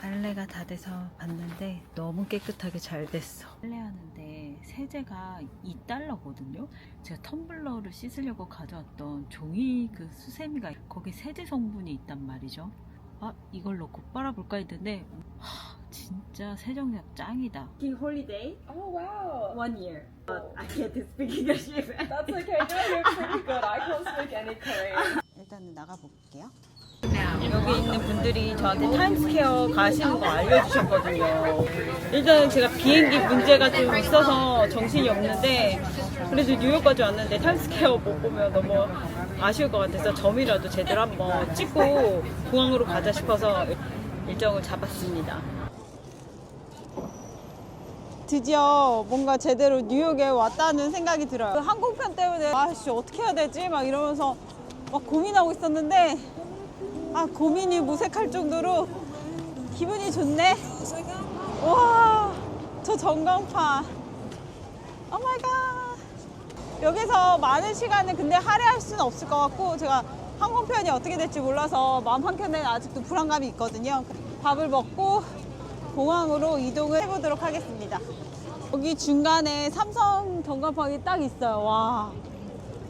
빨래가 다 돼서 봤는데 너무 깨끗하게 잘 됐어. 빨래하는데 세제가 2달러거든요. 제가 텀블러를 씻으려고 가져왔던 종이 그 수세미가 거기 세제 성분이 있단 말이죠. 아 이걸 넣고 빨아볼까 했는데 하, 진짜 세정력 짱이다. holiday Oh wow. one year. But I can't speak English. That's okay. No, you're pretty good. I can't speak any Korean. 일단은 나가볼게요. 여기 있는 분들이 저한테 타임스퀘어 가시는 거 알려주셨거든요. 일단은 제가 비행기 문제가 좀 있어서 정신이 없는데 그래도 뉴욕까지 왔는데 타임스퀘어 못 보면 너무 아쉬울 것 같아서 점이라도 제대로 한번 찍고 공항으로 가자 싶어서 일정을 잡았습니다. 드디어 뭔가 제대로 뉴욕에 왔다는 생각이 들어요. 그 항공편 때문에 아씨 어떻게 해야 되지? 막 이러면서 막 고민하고 있었는데 아 고민이 무색할 정도로 기분이 좋네. 와, 저 전광판. 오 마이 갓. 여기서 많은 시간을 근데 할애할 수는 없을 것 같고 제가 항공편이 어떻게 될지 몰라서 마음 한켠에 아직도 불안감이 있거든요. 밥을 먹고 공항으로 이동을 해보도록 하겠습니다. 여기 중간에 삼성 전광판이 딱 있어요. 와.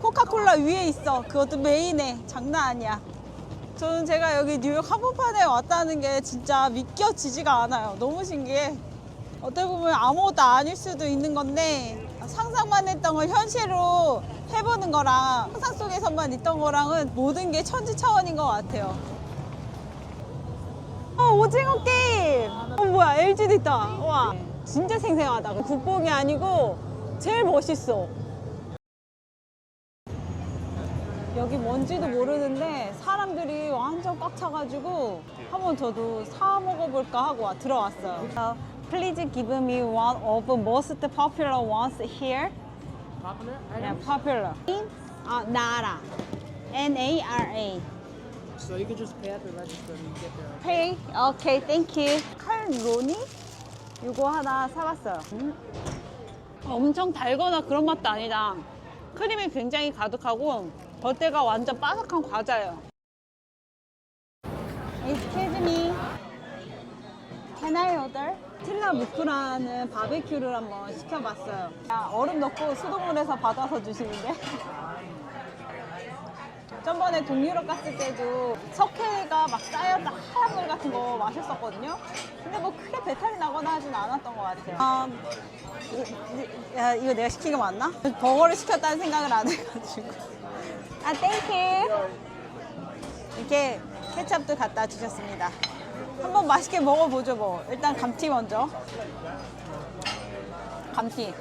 코카콜라 위에 있어. 그것도 메인에. 장난 아니야. 저는 제가 여기 뉴욕 한복판에 왔다는 게 진짜 믿겨지지가 않아요. 너무 신기해. 어떻게 보면 아무것도 아닐 수도 있는 건데 상상만 했던 걸 현실로 해보는 거랑 상상 속에서만 있던 거랑은 모든 게 천지차원인 것 같아요. 어, 오징어 게임! 어, 뭐야, LG도 있다. 와, 진짜 생생하다. 국뽕이 아니고 제일 멋있어. 여기 뭔지도 모르는데 사람들이 완전 꽉 차가지고 한번 저도 사 먹어볼까 하고 와- 들어왔어요. Uh, please give me one of most popular ones here. Popular Yeah, popular. 아, 나라. N-A-R-A. So you can just pay at the register and you get the Pay. Okay, thank you. 칼로니? 이거 하나 사봤어요. 음. 엄청 달거나 그런 맛도 아니다. 크림이 굉장히 가득하고 겉에가 완전 바삭한 과자예요. Excuse me. Can I order? 트리나 무크라는 바베큐를 한번 시켜봤어요. 아, 얼음 넣고 수돗물에서 받아서 주시는데. 전번에 동유럽 갔을 때도 석회가 막 쌓였다 하얀 물 같은 거 마셨었거든요. 근데 뭐 크게 배탈이 나거나 하진 않았던 것 같아요. 아, 이, 야, 이거 내가 시킨 거 맞나? 버거를 시켰다는 생각을 안 해가지고. 아, 땡큐. 이렇게 케찹도 갖다 주셨습니다. 한번 맛있게 먹어보죠, 뭐. 일단 감튀 먼저. 감튀.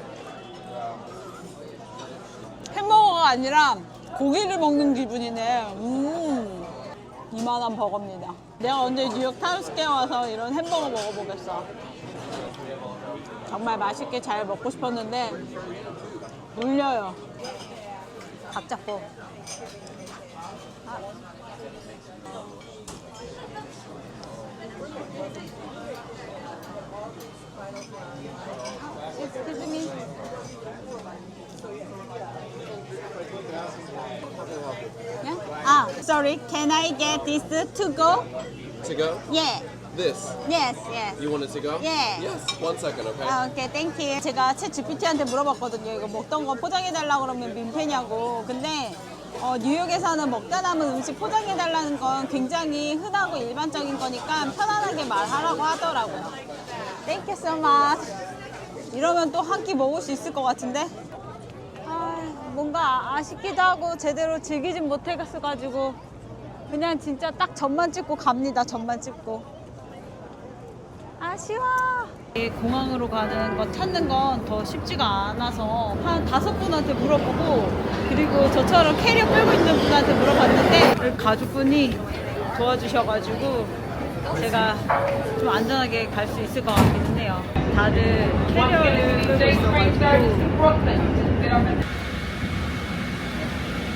햄버거가 아니라 고기를 먹는 기분이네. 음. 이만한 버거입니다. 내가 언제 뉴욕 타임스퀘어 와서 이런 햄버거 먹어보겠어. 정말 맛있게 잘 먹고 싶었는데 물려요. 각 잡고. 아. Excuse me. Yeah? Ah, sorry. Can I get this to go? To go? Yeah. This. Yes, yes. You want it to go? Yeah. Yes. One second, okay? 아, 오케이, 땡큐. 제가 챗 GPT한테 물어봤거든요. 이거 먹던 거 포장해달라고 그러면 민폐냐고. 근데 어, 뉴욕에서는 먹다 남은 음식 포장해달라는 건 굉장히 흔하고 일반적인 거니까 편안하게 말하라고 하더라고요. 땡큐 so much. 이러면 또 한 끼 먹을 수 있을 것 같은데? 아, 뭔가 아쉽기도 하고 제대로 즐기진 못해갔어가지고 그냥 진짜 딱 점만 찍고 갑니다. 점만 찍고. 아쉬워. 공항으로 가는 거 찾는 건 더 쉽지가 않아서 한 다섯 분한테 물어보고 그리고 저처럼 캐리어 끌고 있는 분한테 물어봤는데 그 가족분이 도와주셔가지고 제가 좀 안전하게 갈 수 있을 것 같기는 해요. 다들 캐리어를 끌고 있어가지고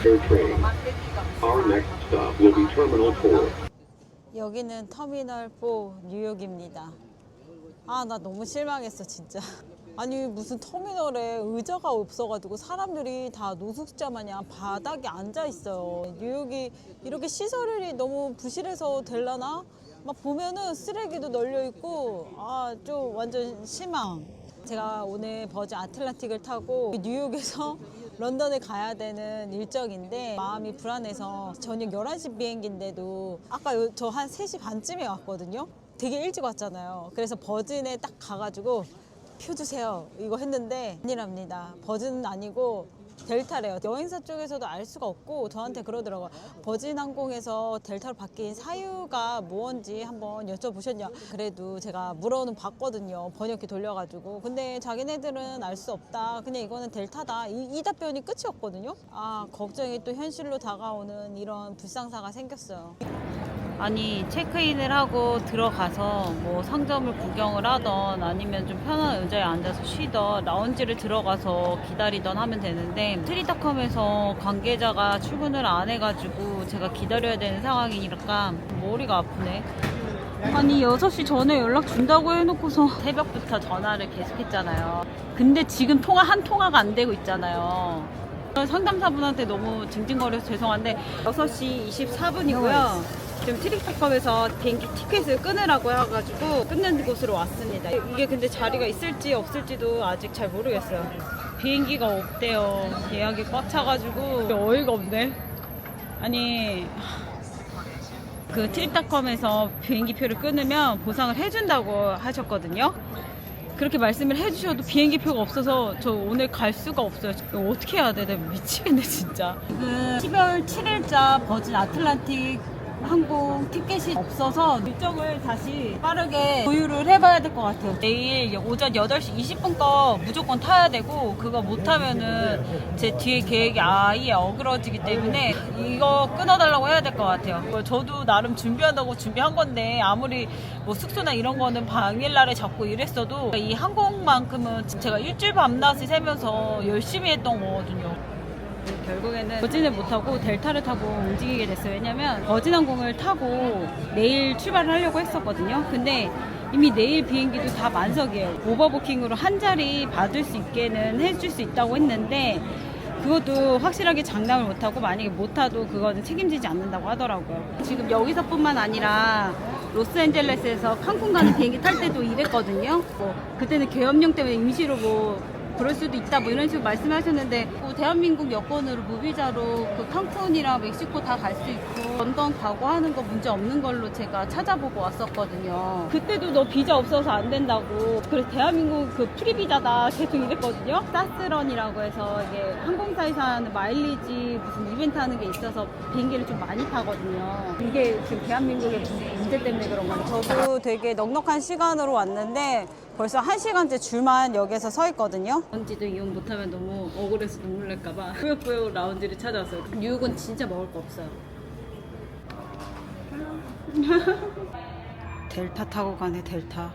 Air train. Our next stop will be Terminal 4. 여기는 터미널 4 뉴욕입니다. 아, 나 너무 실망했어, 진짜. 아니, 무슨 터미널에 의자가 없어가지고 사람들이 다 노숙자 마냥 바닥에 앉아 있어요. 뉴욕이 이렇게 시설이 너무 부실해서 될라나? 막 보면은 쓰레기도 널려 있고 아 좀 완전 실망. 제가 오늘 버즈 아틀란틱을 타고 뉴욕에서 런던에 가야 되는 일정인데 마음이 불안해서 저녁 11시 비행기인데도 아까 저 한 3시 반쯤에 왔거든요. 되게 일찍 왔잖아요. 그래서 버진에 딱 가가지고 표 주세요. 이거 했는데 아니랍니다. 버진은 아니고 델타래요. 여행사 쪽에서도 알 수가 없고 저한테 그러더라고요. 버진 항공에서 델타로 바뀐 사유가 무언지 한번 여쭤보셨냐. 그래도 제가 물어는 봤거든요. 번역기 돌려가지고. 근데 자기네들은 알 수 없다. 그냥 이거는 델타다. 이, 이 답변이 끝이었거든요. 아, 걱정이 또 현실로 다가오는 이런 불상사가 생겼어요. 아니 체크인을 하고 들어가서 뭐 상점을 구경을 하던 아니면 좀 편한 의자에 앉아서 쉬던 라운지를 들어가서 기다리던 하면 되는데 트리닷컴에서 관계자가 출근을 안 해가지고 제가 기다려야 되는 상황이니까 머리가 아프네. 아니 6시 전에 연락 준다고 해놓고서 새벽부터 전화를 계속했잖아요. 근데 지금 통화 한 통화가 안 되고 있잖아요. 상담사분한테 너무 징징거려서 죄송한데 6시 24분이고요. 지금 트릭닷컴에서 비행기 티켓을 끊으라고 해가지고 끊는 곳으로 왔습니다. 이게 근데 자리가 있을지 없을지도 아직 잘 모르겠어요. 비행기가 없대요. 예약이 꽉 차가지고 어이가 없네. 아니 그 트립닷컴에서 비행기표를 끊으면 보상을 해준다고 하셨거든요. 그렇게 말씀을 해주셔도 비행기 표가 없어서 저 오늘 갈 수가 없어요. 어떻게 해야 돼? 내가 미치겠네 진짜. 그 12월 7일자 버진 아틀란틱 항공 티켓이 없어서 일정을 다시 빠르게 조율을 해봐야 될 것 같아요. 내일 오전 8시 20분 거 무조건 타야 되고 그거 못 타면은 제 뒤에 계획이 아예 어그러지기 때문에 이거 끊어달라고 해야 될 것 같아요. 뭐 저도 나름 준비한다고 준비한 건데 아무리 뭐 숙소나 이런 거는 당일날에 잡고 이랬어도 이 항공만큼은 제가 일주일 밤낮을 새면서 열심히 했던 거거든요. 결국에는 버진을 못 타고 델타를 타고 움직이게 됐어요. 왜냐면 버진 항공을 타고 내일 출발을 하려고 했었거든요. 근데 이미 내일 비행기도 다 만석이에요. 오버부킹으로 한 자리 받을 수 있게는 해줄 수 있다고 했는데 그것도 확실하게 장담을 못하고 만약에 못 타도 그거는 책임지지 않는다고 하더라고요. 지금 여기서뿐만 아니라 로스앤젤레스에서 칸쿤 가는 비행기 탈 때도 이랬거든요. 뭐 그때는 계엄령 때문에 임시로 뭐 그럴 수도 있다 뭐 이런 식으로 말씀하셨는데 뭐 대한민국 여권으로 무비자로 그 칸쿤이랑 멕시코 다 갈 수 있고 런던 가고 하는 거 문제 없는 걸로 제가 찾아보고 왔었거든요. 그때도 너 비자 없어서 안 된다고 그래서 대한민국 그 프리비자다 계속 이랬거든요. 사스런이라고 해서 이게 항공사에서 하는 마일리지 무슨 이벤트 하는 게 있어서 비행기를 좀 많이 타거든요. 이게 지금 대한민국의 문제 때문에 그런 건데 저도 되게 넉넉한 시간으로 왔는데 벌써 한 시간째 줄만 역에서 서 있거든요. 라운지도 이용 못하면 너무 억울해서 눈물 낼까봐 꾸역꾸역 라운지를 찾아왔어요. 뉴욕은 진짜 먹을 거 없어요. 델타 타고 가네 델타.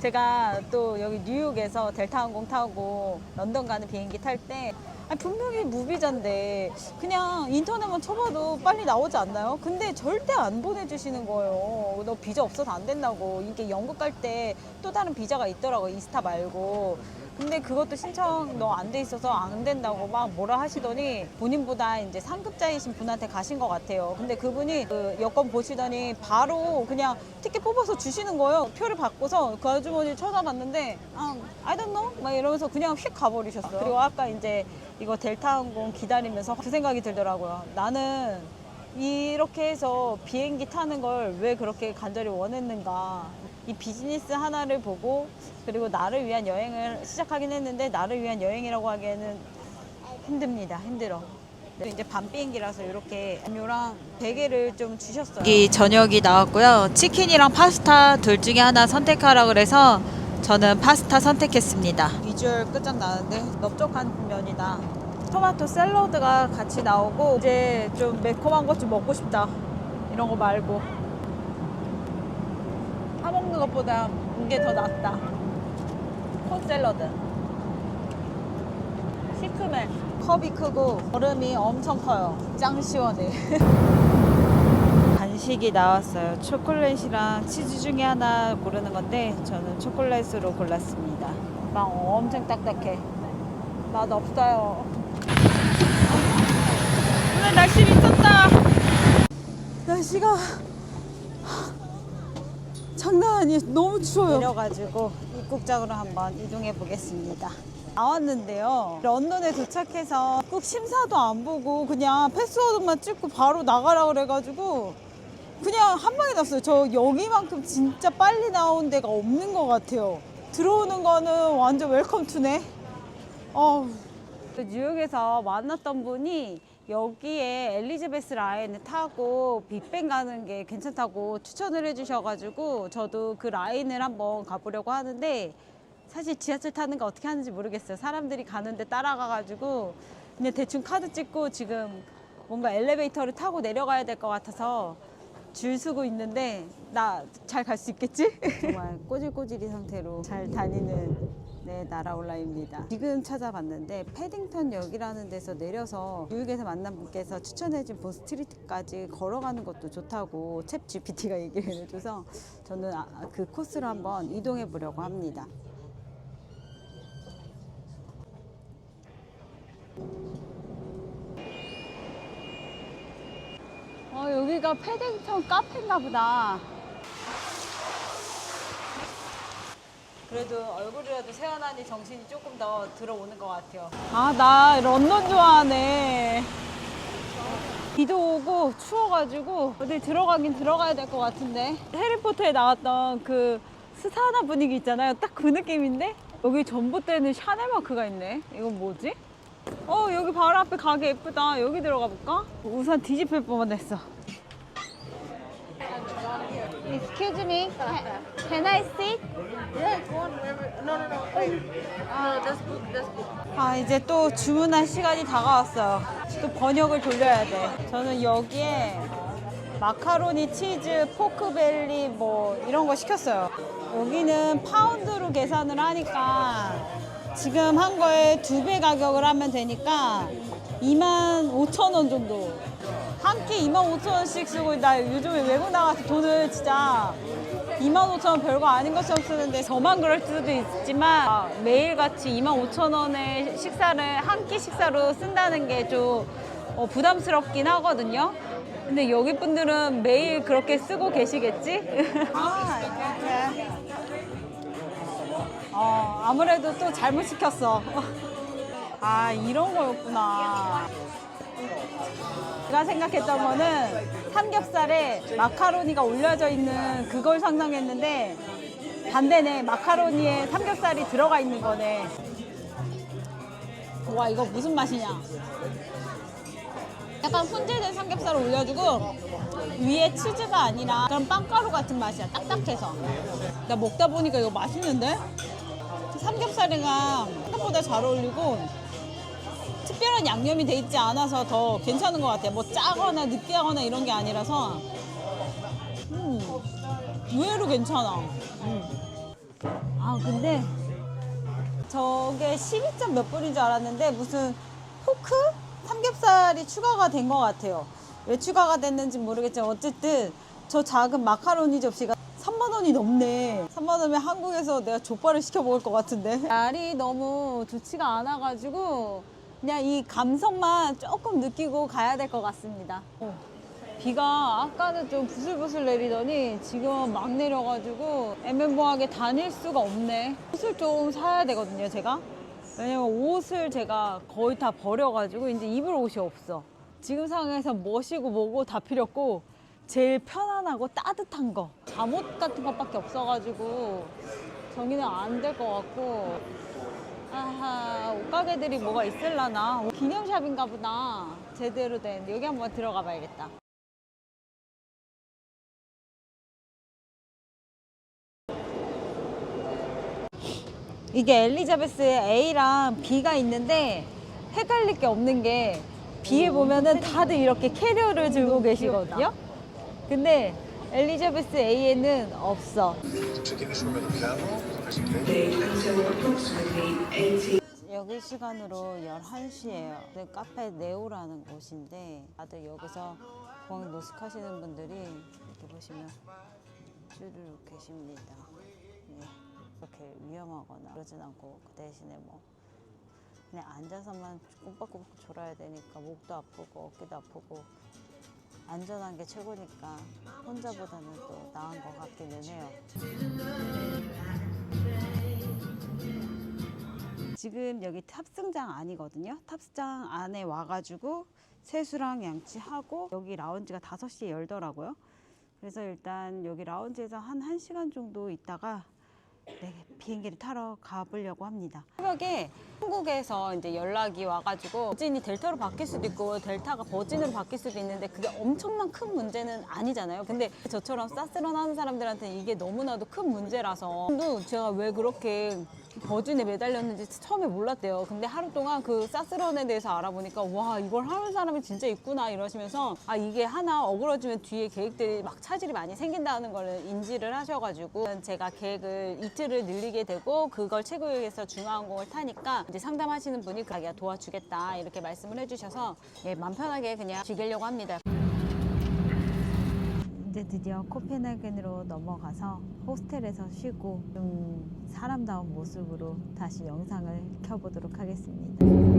제가 또 여기 뉴욕에서 델타 항공 타고 런던 가는 비행기 탈 때 분명히 무비자인데 그냥 인터넷만 쳐봐도 빨리 나오지 않나요? 근데 절대 안 보내주시는 거예요. 너 비자 없어서 안 된다고. 이게 영국 갈 때 또 다른 비자가 있더라고 이스타 말고. 근데 그것도 신청 너 안 돼 있어서 안 된다고 막 뭐라 하시더니 본인보다 이제 상급자이신 분한테 가신 것 같아요. 근데 그분이 그 여권 보시더니 바로 그냥 티켓 뽑아서 주시는 거예요. 표를 받고서 그 아주머니 쳐다봤는데 아, I don't know? 막 이러면서 그냥 휙 가버리셨어요. 그리고 아까 이제 이거 델타 항공 기다리면서 그 생각이 들더라고요. 나는 이렇게 해서 비행기 타는 걸 왜 그렇게 간절히 원했는가. 이 비즈니스 하나를 보고 그리고 나를 위한 여행을 시작하긴 했는데 나를 위한 여행이라고 하기에는 힘듭니다. 힘들어. 네, 이제 밤 비행기라서 이렇게 음료랑 베개를 좀 주셨어요. 여기 저녁이 나왔고요. 치킨이랑 파스타 둘 중에 하나 선택하라 그래서 저는 파스타 선택했습니다. 비주얼 끝장나는데 넓적한 면이다. 토마토 샐러드가 같이 나오고 이제 좀 매콤한 것 좀 먹고 싶다. 이런 거 말고. 것보다 이게 더 낫다. 콘 샐러드. 시큼해. 컵이 크고 얼음이 엄청 커요. 짱 시원해. 간식이 나왔어요. 초콜릿이랑 치즈 중에 하나 고르는 건데 저는 초콜릿으로 골랐습니다. 빵 엄청 딱딱해. 맛 없어요. 오늘 날씨 미쳤다. 날씨가 장난 아니에요. 너무 추워요. 내려가지고 입국장으로 한번 이동해 보겠습니다. 나왔는데요. 런던에 도착해서 입국 심사도 안 보고 그냥 패스워드만 찍고 바로 나가라 그래가지고 그냥 한 방에 났어요. 저 여기만큼 진짜 빨리 나온 데가 없는 것 같아요. 들어오는 거는 완전 웰컴 투네. 어 뉴욕에서 만났던 분이 여기에 엘리자베스 라인을 타고 빅뱅 가는 게 괜찮다고 추천을 해주셔가지고 저도 그 라인을 한번 가보려고 하는데 사실 지하철 타는 거 어떻게 하는지 모르겠어요. 사람들이 가는데 따라가가지고 그냥 대충 카드 찍고 지금 뭔가 엘리베이터를 타고 내려가야 될 것 같아서 줄 서고 있는데 나 잘 갈 수 있겠지? 정말 꼬질꼬질이 상태로 잘 다니는 네, 나라올라입니다. 지금 찾아봤는데 패딩턴 역이라는 데서 내려서 뉴욕에서 만난 분께서 추천해준 본 스트리트까지 걸어가는 것도 좋다고 챗 GPT가 얘기를 해줘서 저는 아, 그 코스로 한번 이동해 보려고 합니다. 어, 여기가 패딩턴 카페인가 보다. 그래도 얼굴이라도 세어나니 정신이 조금 더 들어오는 것 같아요. 아, 나 런던 좋아하네. 비도 오고 추워가지고 어디 들어가긴 들어가야 될 것 같은데. 해리포터에 나왔던 그 스사나 분위기 있잖아요. 딱 그 느낌인데? 여기 전봇대는 샤넬 마크가 있네. 이건 뭐지? 어, 여기 바로 앞에 가게 예쁘다. 여기 들어가 볼까? 우산 뒤집힐 뻔했어. Excuse me, can I sit? 아 이제 또 주문할 시간이 다가왔어요. 또 번역을 돌려야 돼. 저는 여기에 마카로니 치즈 포크벨리 뭐 이런 거 시켰어요. 여기는 파운드로 계산을 하니까 지금 한 거에 두 배 가격을 하면 되니까 2만 5천 원 정도. 한 끼 2만 5천 원씩 쓰고 나 요즘에 외국 나가서 돈을 진짜 2만 5천 원 별거 아닌 것처럼 쓰는데 저만 그럴 수도 있지만 아, 매일같이 2만 5천 원의 식사를 한 끼 식사로 쓴다는 게좀 어, 부담스럽긴 하거든요. 근데 여기 분들은 매일 그렇게 쓰고 계시겠지? 아, 네. 어, 아무래도 또 잘못 시켰어. 아, 이런 거였구나. 제가 생각했던 거는 삼겹살에 마카로니가 올려져 있는 그걸 상상했는데 반대네. 마카로니에 삼겹살이 들어가 있는 거네. 와, 이거 무슨 맛이냐? 약간 훈제된 삼겹살을 올려주고 위에 치즈가 아니라 그런 빵가루 같은 맛이야. 딱딱해서. 나 먹다 보니까 이거 맛있는데? 삼겹살이랑 생각보다 잘 어울리고 특별한 양념이 돼 있지 않아서 더 괜찮은 것 같아요. 뭐 짜거나 느끼하거나 이런 게 아니라서 음, 의외로 괜찮아. 음. 아 근데 저게 12점 몇 불인 줄 알았는데 무슨 포크? 삼겹살이 추가가 된 것 같아요. 왜 추가가 됐는지 모르겠지만 어쨌든 저 작은 마카로니 접시가 3만 원이 넘네. 3만 원이면 한국에서 내가 족발을 시켜 먹을 것 같은데. 날이 너무 좋지가 않아가지고 그냥 이 감성만 조금 느끼고 가야 될 것 같습니다. 어. 비가 아까는 좀 부슬부슬 내리더니 지금은 막 내려가지고 애매모호하게 다닐 수가 없네. 옷을 좀 사야 되거든요, 제가. 왜냐면 옷을 제가 거의 다 버려가지고 이제 입을 옷이 없어. 지금 상황에서 멋이고 뭐고 다 필요 없고 제일 편안하고 따뜻한 거. 잠옷 같은 것밖에 없어가지고 정리는 안 될 것 같고. 아하, 옷가게들이 뭐가 있을라나? 기념샵인가 보다. 제대로 된. 여기 한번 들어가 봐야겠다. 이게 엘리자베스의 A랑 B가 있는데 헷갈릴 게 없는 게 B에 보면은 다들 이렇게 캐리어를 들고 계시거든요. 근데 엘리자베스 A에는 없어. 여기 시간으로 11시예요. 카페 네오라는 곳인데 다들 여기서 공항 노숙하시는 분들이 이렇게 보시면 줄을 계십니다. 네. 그렇게 위험하거나 그러진 않고 그 대신에 뭐 그냥 앉아서만 꿈박꿈박 졸아야 되니까 목도 아프고 어깨도 아프고 안전한 게 최고니까 혼자보다는 또 나은 것 같기는 해요. 지금 여기 탑승장 아니거든요. 탑승장 안에 와가지고 세수랑 양치하고 여기 라운지가 5시에 열더라고요. 그래서 일단 여기 라운지에서 한 1시간 정도 있다가 네, 비행기를 타러 가보려고 합니다. 새벽에 한국에서 이제 연락이 와가지고 버진이 델타로 바뀔 수도 있고 델타가 버진으로 바뀔 수도 있는데 그게 엄청난 큰 문제는 아니잖아요. 근데 저처럼 사스런 하는 사람들한테 이게 너무나도 큰 문제라서 또 제가 왜 그렇게 버진에 매달렸는지 처음에 몰랐대요. 근데 하루 동안 그 사스런에 대해서 알아보니까 와 이걸 하는 사람이 진짜 있구나 이러시면서 아 이게 하나 어그러지면 뒤에 계획들이 막 차질이 많이 생긴다는 걸 인지를 하셔가지고 제가 계획을 이틀을 늘리게 되고 그걸 최고역에서 중앙항공을 타니까 이제 상담하시는 분이 자기가 도와주겠다 이렇게 말씀을 해주셔서 예, 맘 편하게 그냥 즐기려고 합니다. 이제 드디어 코펜하겐으로 넘어가서 호스텔에서 쉬고 좀 사람다운 모습으로 다시 영상을 켜보도록 하겠습니다.